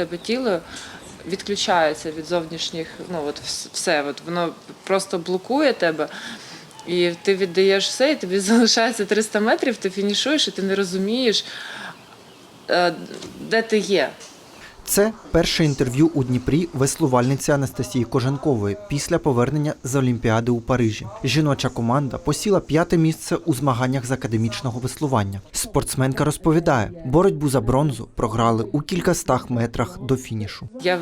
тебе тіло відключається від зовнішніх, ну от все, от воно просто блокує тебе. І ти віддаєш все, і тобі залишається 300 метрів, ти фінішуєш, і ти не розумієш, е, де ти є. Це перше інтерв'ю у Дніпрі веслувальниці Анастасії Коженкової після повернення з Олімпіади у Парижі. Жіноча команда посіла п'яте місце у змаганнях з академічного веслування. Спортсменка розповідає, боротьбу за бронзу програли у кількастах метрах до фінішу. Я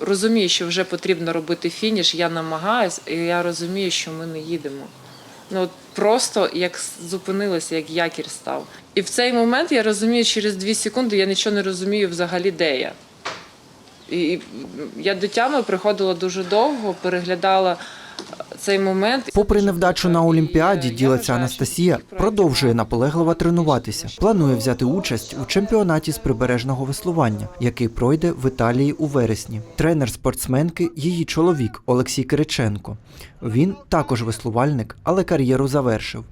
розумію, що вже потрібно робити фініш. Я намагаюсь, і я розумію, що ми не їдемо. Ну просто як зупинилося, як якір став. І в цей момент я розумію, через дві секунди я нічого не розумію взагалі, де я. І я до тями приходила дуже довго, переглядала цей момент. Попри невдачу на Олімпіаді, е, ділиться Анастасія, продовжує наполегливо тренуватися. Планує взяти участь у чемпіонаті з прибережного веслування, який пройде в Італії у вересні. Тренер спортсменки її чоловік Олексій Кириченко. Він також веслувальник, але кар'єру завершив.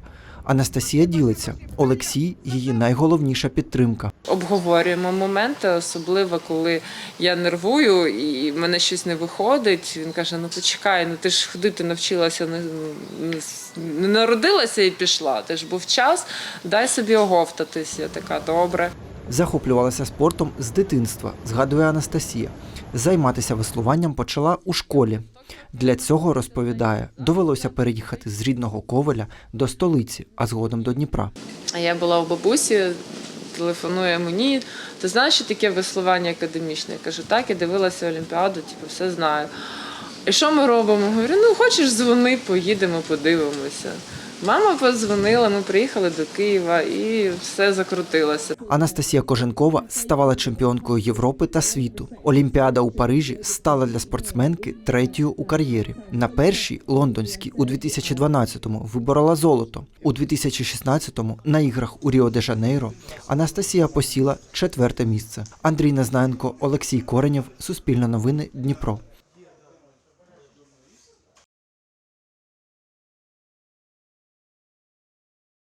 Анастасія ділиться. Олексій її найголовніша підтримка. Обговорюємо моменти, особливо коли я нервую і в мене щось не виходить. Він каже: ну почекай, ну ти ж ходити навчилася, не, народилася і пішла. Ти ж був час, дай собі оговтатись. Я така, добре. Захоплювалася спортом з дитинства, згадує Анастасія. Займатися веслуванням почала у школі. Для цього розповідає, довелося переїхати з рідного Ковеля до столиці, а згодом до Дніпра. Я була у бабусі, телефонує мені. Ти знаєш, що таке веслування академічне? Я кажу, так, я дивилася Олімпіаду, типу, все знаю. І що ми робимо? Говорю, ну хочеш дзвони, поїдемо, подивимося. Мама подзвонила, ми приїхали до Києва і все закрутилося. Анастасія Коженкова ставала чемпіонкою Європи та світу. Олімпіада у Парижі стала для спортсменки третьою у кар'єрі. На першій лондонській у 2012-му виборола золото. У 2016-му на іграх у Ріо-де-Жанейро Анастасія посіла четверте місце. Андрій Незнаєнко, Олексій Коренєв, Суспільне новини, Дніпро.